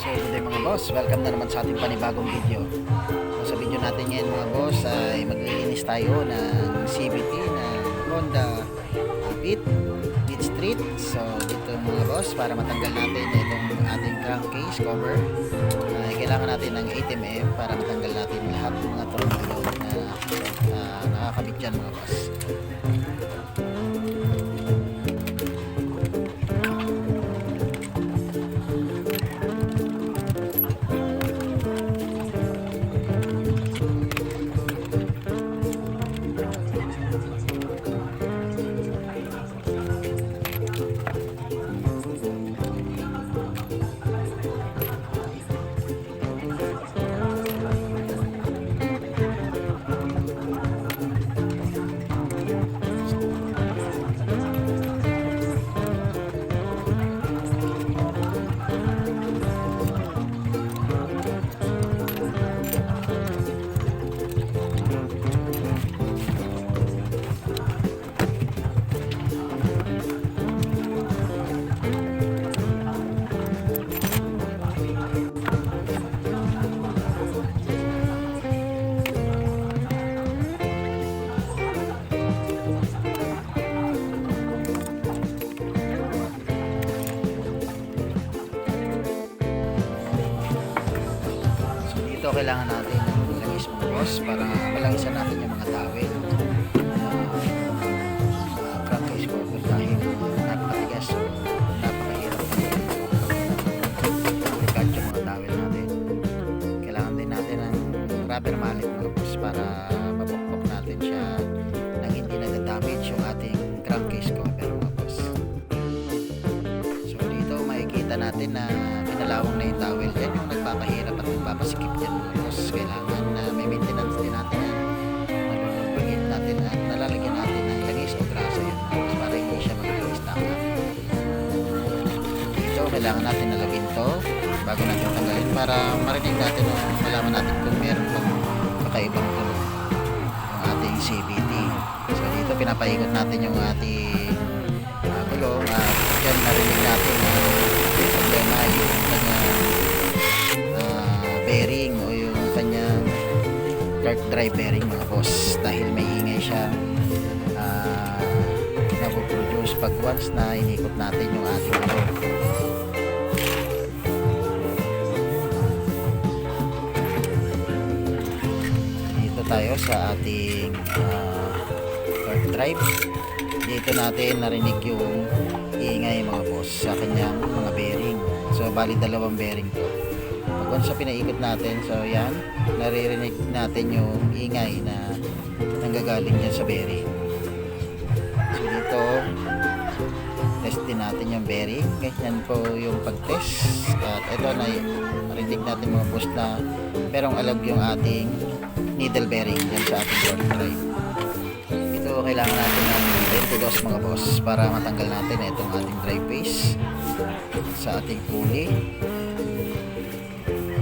So, good day mga boss. Welcome na naman sa ating panibagong video. So, sa video natin ngayon mga boss ay maglilinis tayo ng CVT ng Honda Beat, Beat Street. So, dito mga boss para matanggal natin itong ating crankcase cover. Ay kailangan natin ng 8mm para matanggal natin lahat ng mga tornilyo na uh, nakakabit dyan mga boss. Kailangan natin ng langis mga boss para malangisan natin kung meron pang kakaibang tunog yung ating CVT. So dito pinapaikot natin yung ating uh, gulong at dyan narinig natin na may problema yung kanyang ah, bearing o yung kanyang dark drive bearing mga boss. Dahil may ingay siya uh, napoproduce pag once na inikot natin yung ating gulong tayo sa ating ah, dark drive. Dito natin narinig yung ingay mga boss sa kanyang mga bearing. So bali dalawang bearing to. Pag sa pinaikot natin so yan naririnig natin yung ingay na nanggagaling dyan sa bearing. So dito test din natin yung bearing. Ganyan po yung pag test at ito na narinig natin mga boss na merong alag yung ating needle bearing dyan sa ating dark drive ito kailangan natin ng 22 mga boss para matanggal natin itong ating drive base sa ating pulley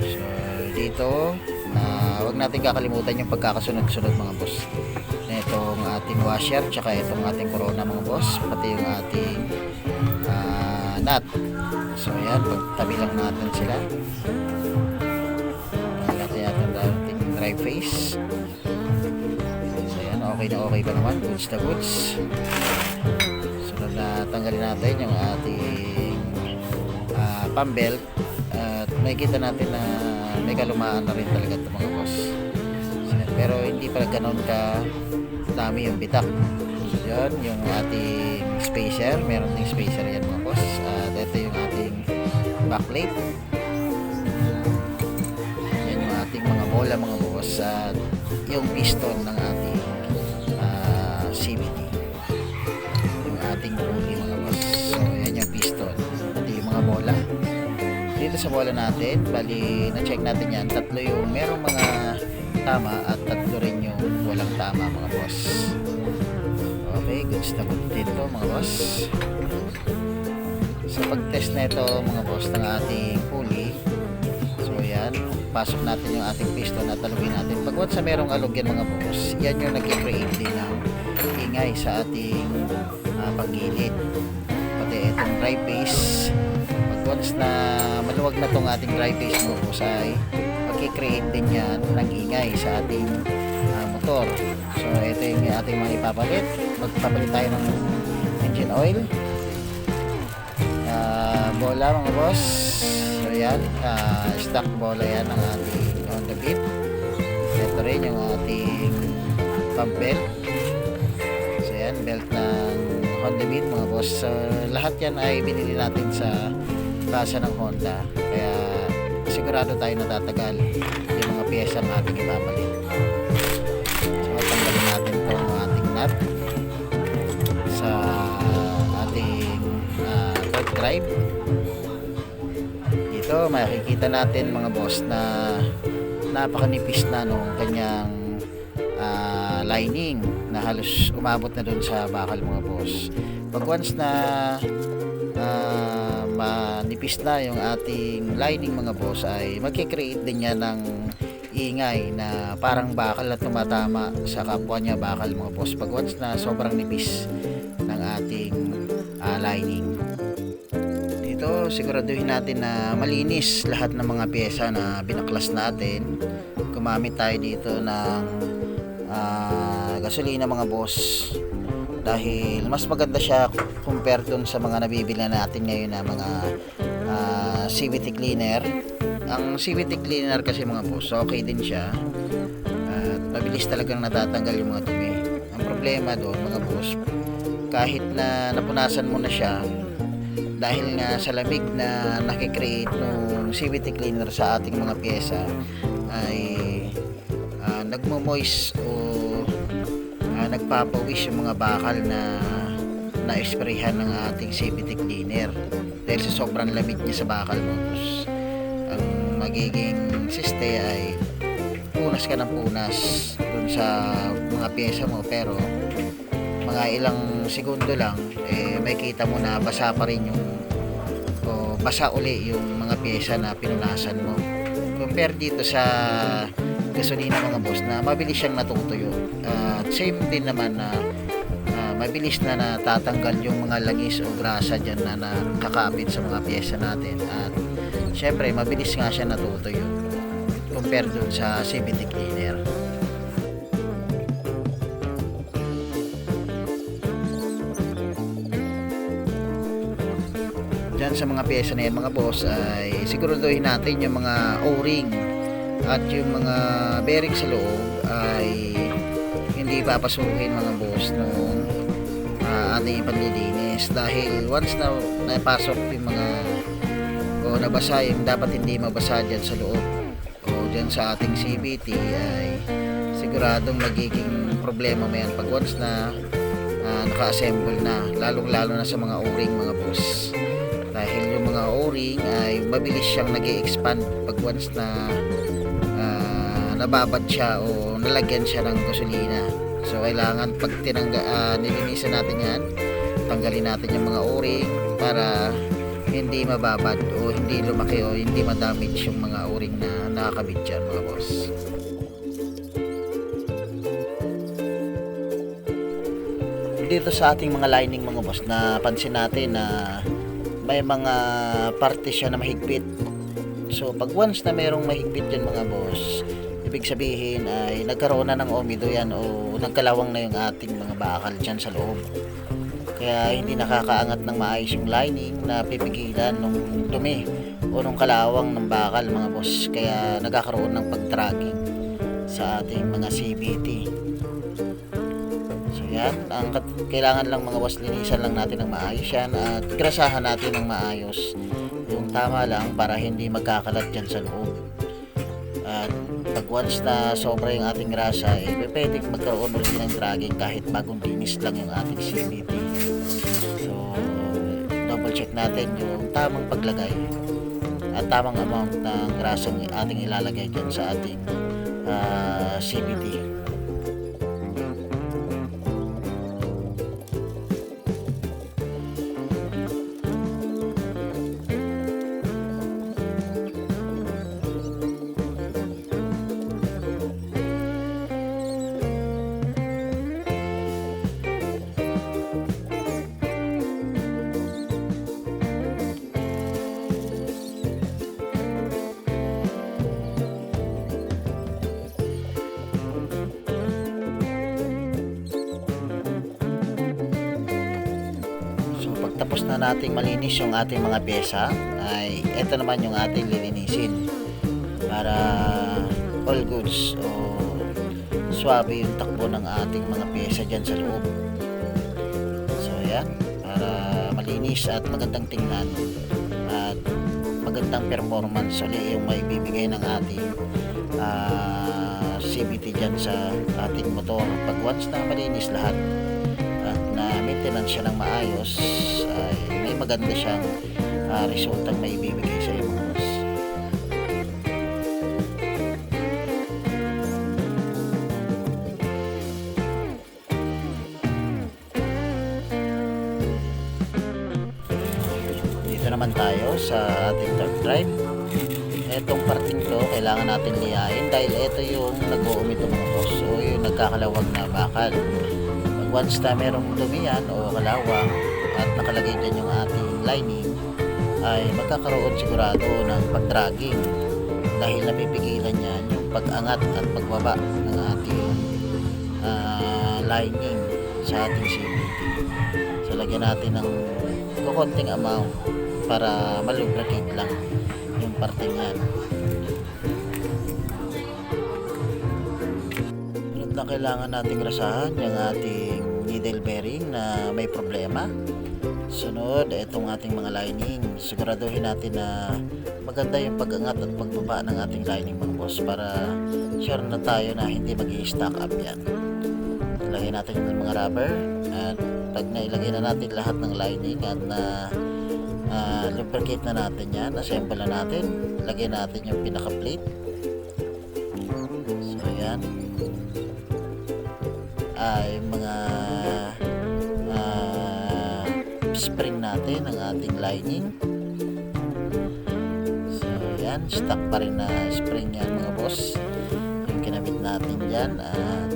so dito na wag natin kakalimutan yung pagkakasunod-sunod mga boss. Na itong ating washer tsaka itong ating corona mga boss pati yung ating ah, nut. So yan pagtabi lang natin sila drive face So yan, okay na okay pa naman. Goods na goods. Sunod na tanggalin natin yung ating uh, pump belt. At makikita natin na may kalumaan na rin talaga ito mga boss. So, pero hindi pala ganun ka dami yung bitak. So yan, yung ating spacer. Meron ding spacer yan mga boss. At ito yung ating backplate. Ating mga boss. At yung piston ng ating ah, CVT yung ating pulley mga boss. So yan yung piston. Pati yung mga bola. Dito sa bola natin bali na check natin yan. Tatlo yung merong mga tama at tatlo rin yung walang tama mga boss. Okay goods na dito mga boss. Sa pag-test na ito mga boss ng ating pulley so yan pasok natin yung ating piston at alugin natin. Pag once sa merong alog yan mga boss, yan yung nag-create din ng ingay sa ating uh, paggilid. Pati itong dry base, pag once na maluwag na tong ating dry base mo boss ay magkikreate din yan ng ingay sa ating ah, motor. So ito yung ating mga ipapalit. Magpapalit tayo ng engine oil. Ah, bola mga boss. So yan, ah, stock bola yan ng ating Honda Beat. Ito rin yung ating pump belt. So yan, belt ng Honda Beat mga boss. So, lahat yan ay binili natin sa plaza ng Honda. Kaya sigurado tayo natatagal yung mga pyesa ng ating ipapalit. So tanggalin natin itong ating nut sa ating uh, drive. Dito makikita natin mga boss na napakanipis na nung kanyang ah, lining na halos umabot na dun sa bakal mga boss. Pag once na ah, manipis na yung ating lining mga boss ay magkikreate din niya ng ingay na parang bakal na tumatama sa kapwa niya bakal mga boss pag once na sobrang nipis ng ating ah, lining dito siguraduhin natin na malinis lahat ng mga pyesa na binaklas natin. Gumamit tayo dito ng ah, gasolina mga boss. Dahil mas maganda siya compare dun sa mga nabibili natin ngayon na mga ah, CVT cleaner. Ang CVT cleaner kasi mga boss okay din siya. At mabilis talagang natatanggal yung mga dumi. Ang problema doon mga boss kahit na napunasan mo na siya dahil nga sa lamig na nakikreate ng CVT cleaner sa ating mga pyesa ay ah, nagmo-moist o ah, nagpapawis yung mga bakal na na-sprayhan ng ating CVT cleaner. Dahil sa sobrang lamig niya sa bakal mo Tapos, ang magiging siste ay punas ka ng punas dun sa mga pyesa mo. Pero mga ilang segundo lang eh may kita mo na basa pa rin yung o basa uli yung mga pyesa na pinunasan mo. Compare dito sa gasolina mga boss na mabilis siyang natutuyo. At same din naman na ah, mabilis na natatanggal yung mga langis o grasa dyan na nakakapit sa mga pyesa natin. At syempre mabilis nga siya natutuyo compare dun sa CVT cleaner dyan sa mga pyesa na yan mga boss ay siguraduhin natin yung mga o-ring at yung mga bearing sa loob ay hindi papasukin mga boss nung uh, ating panlilinis. Dahil once na napasok yung mga o nabasa yung dapat hindi mabasa dyan sa loob o dyan sa ating CVT ay siguradong magiging problema mo yan pag once na ah, naka-assemble na lalong lalo na sa mga o-ring mga boss dahil yung mga o-ring ay mabilis siyang nag expand pag once na ah, nababad siya o nalagyan siya ng gasolina. So kailangan pag tinangga, ah, nilinisan natin yan tanggalin natin yung mga o-ring para hindi mababad o hindi lumaki o hindi madamage yung mga o-ring na nakakabit dyan mga boss. Dito sa ating mga lining mga boss na pansin natin na may mga parte siya na mahigpit. So pag once na merong mahigpit yan mga boss ibig sabihin ay nagkaroon na ng omido yan o nagkalawang na yung ating mga bakal dyan sa loob. Kaya hindi nakakaangat ng maayos yung lining na pipigilan ng dumi o nung kalawang ng bakal mga boss. Kaya nagkakaroon ng pag-tracking sa ating mga So yan, ang kailangan lang mga boss linisan lang natin ng maayos yan at grasahan natin ng maayos yung tama lang para hindi magkakalat dyan sa loob. At pag once na sobra yung ating grasa, eh, pwedeng magkaroon ulit ng dragging kahit bagong linis lang yung ating CVT. So, double check natin yung tamang paglagay at tamang amount ng grasang ating ilalagay dyan sa ating ah, CVT. Nating malinis yung ating mga pyesa ay ito naman yung ating lilinisin para all goods o swabe yung takbo ng ating mga pyesa dyan sa loob. So yan para malinis at magandang tingnan at magandang performance ulit yung may bibigay ng ating ah, CVT dyan sa ating motor. Pag once na malinis lahat maintenance siya ng maayos ay may maganda siyang ah, resultang may ibibigay sa iyo mga boss. Dito naman tayo sa ating torque drive. Etong parting to kailangan natin liyain dahil ito yung nag-uumito mga boss so yung nagkakalawag na bakal once na merong dumiyan o kalawang at nakalagay dyan yung ating lining ay magkakaroon sigurado ng pag-dragging dahil napipigilan niyan yung pag-angat at pagbaba ng ating ah, lining sa ating CVT so lagyan natin ng kukunting amount para malubricate lang yung parte yan Kailangan nating rasahan yung ating needle bearing na may problema. Sunod itong ating mga lining. Siguraduhin natin na maganda yung pag-angat at pagbaba ng ating lining mga boss para sure na tayo na hindi mag stack up yan. Ilagay natin yung mga rubber at pag nailagay na natin lahat ng lining at na ah, lubricate na natin yan assemble na natin lagay natin yung pinaka plate so yan ay mga ah, spring natin ang ating lining. So yan stock pa rin na spring yan mga boss. Yung kinabit natin dyan at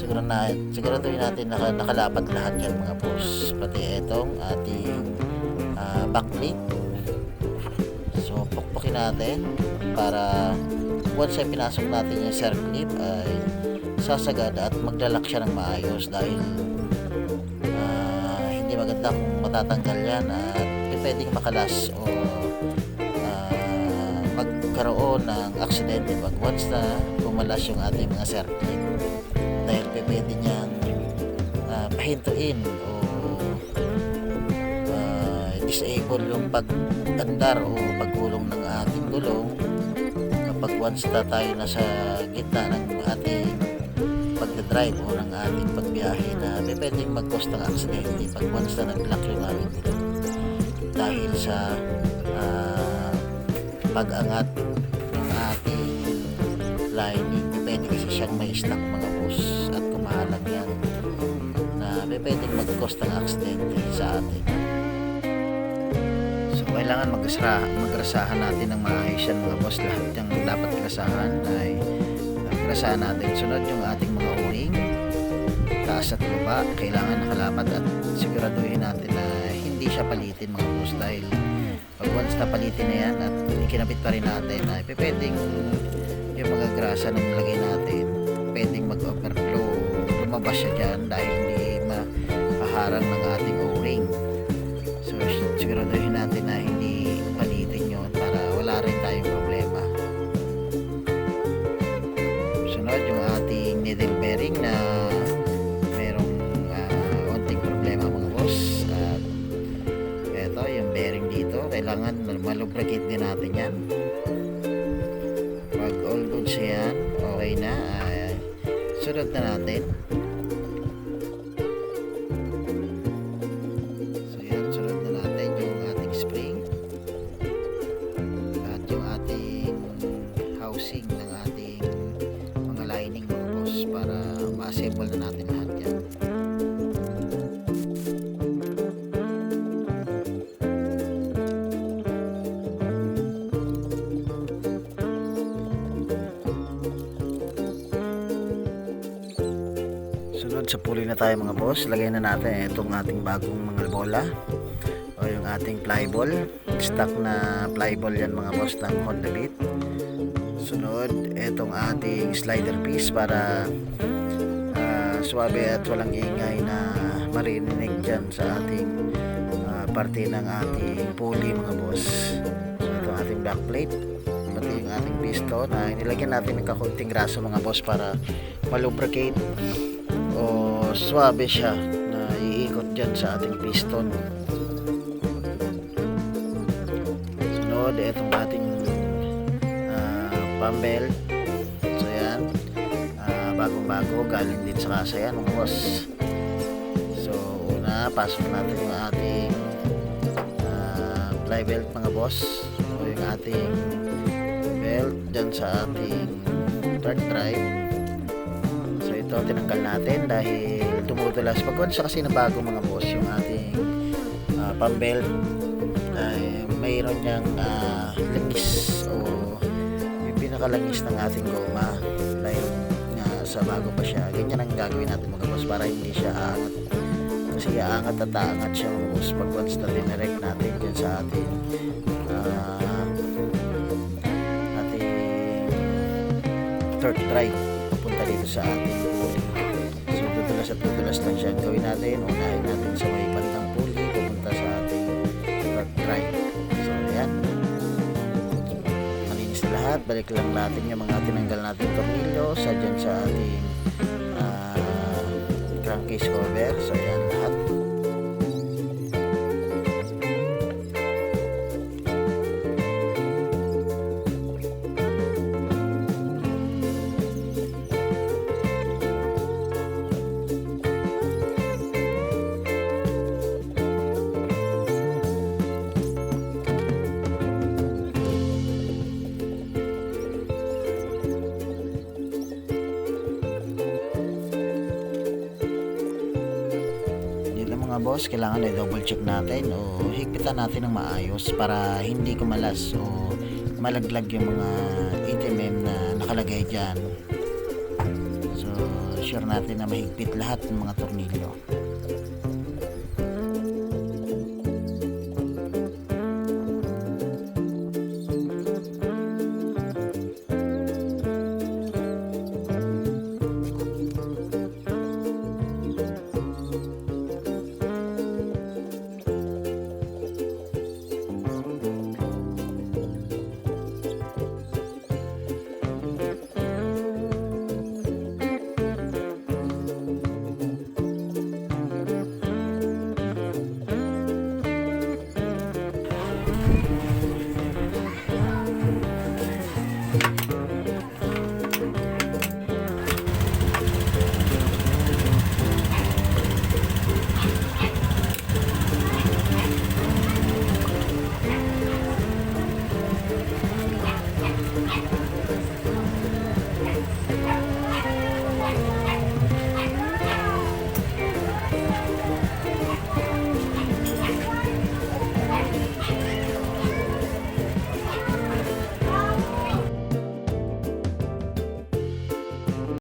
siguro na siguraduhin natin naka, nakalapat lahat yan mga boss. Pati itong ating ah, backplate. So pukpukin natin para once ay pinasok natin yung circle clip ay sasagad at maglalak siya ng maayos dahil ah, hindi maganda kung matatanggal yan at pwedeng makalas o ah, magkaroon ng aksidente pag once na pumalas yung ating mga circle clip dahil pwede niyang ah, pahintuin o ah, disable yung pag-andar o pagkulong ng ating gulong kapag once na tayo nasa gitna ng ating pagdadrive o ng ating pagbiyahe na pe- pwedeng mag-cause ng aksidente pag once na nag-lock yung ating gulong dahil sa ah, pag-angat ng ating lining pwede kasi siyang may stock mga boss at kumahalang yan na pwedeng mag-cause ng aksidente sa atin. So kailangan magrasa magrasahan natin ng maayos yan mga boss. Lahat yung dapat grasahan ay grasahan natin. Sunod yung ating taas at baba kailangan nakalapat at siguraduhin natin na hindi siya palitin mga boss dahil pag once na palitin na yan at ikinabit pa rin natin ay pwedeng yung mga grasa na nilagay natin pwedeng mag-overflow. Lumabas siya dyan dahil hindi mahaharang ng malubricate din natin yan. Pag all goods yan okay na. Ay sunod na natin. So yan na natin yung ating spring. At yung ating housing ng ating mga lining mga para ma-assemble na natin tayo mga boss, lagay na natin itong ating bagong mga bola o yung ating flyball. Stock na flyball yan mga boss ng Honda Beat. Sunod, itong ating slider piece para ah, suwabe at walang ingay na marinig dyan sa ating ah, parte ng ating pulley mga boss. So ito ang ating back plate. Pati yung ating piston na nilagyan natin ng kakunting graso mga boss para malubricate swabe siya na iikot dyan sa ating piston. Sunod, itong ating uh, pambel. So yan, Ah, bagong-bago, galing din sa kasa yan boss. So una, pasok natin yung ating ah, fly belt mga boss. So yung ating belt dyan sa ating third drive. Ito tinanggal natin dahil tumutulas. Pag once kasi na bago mga boss yung ating uh, pambelt dahil mayroon niyang ah, langis o yung pinakalangis ng ating goma dahil nga sa bago pa siya. Ganyan ang gagawin natin mga boss para hindi siya aangat. Kasi aangat at aangat siya mga boss pag once na dinirect natin dyan sa ating ah, ating third dito sa ating pulley so dudulas at dudulas lang siya. Gawin natin unahin natin sa may bandang pulley papunta sa ating drive. So yan malinis na lahat. Balik lang natin yung mga tinanggal natin tornilyo sa dyan sa ating ah, crankcase cover. So yan boss, kailangan na double check natin o higpitan natin ng maayos para hindi kumalas o malaglag yung mga ATMM na nakalagay dyan. So, sure natin na mahigpit lahat ng mga tornilyo.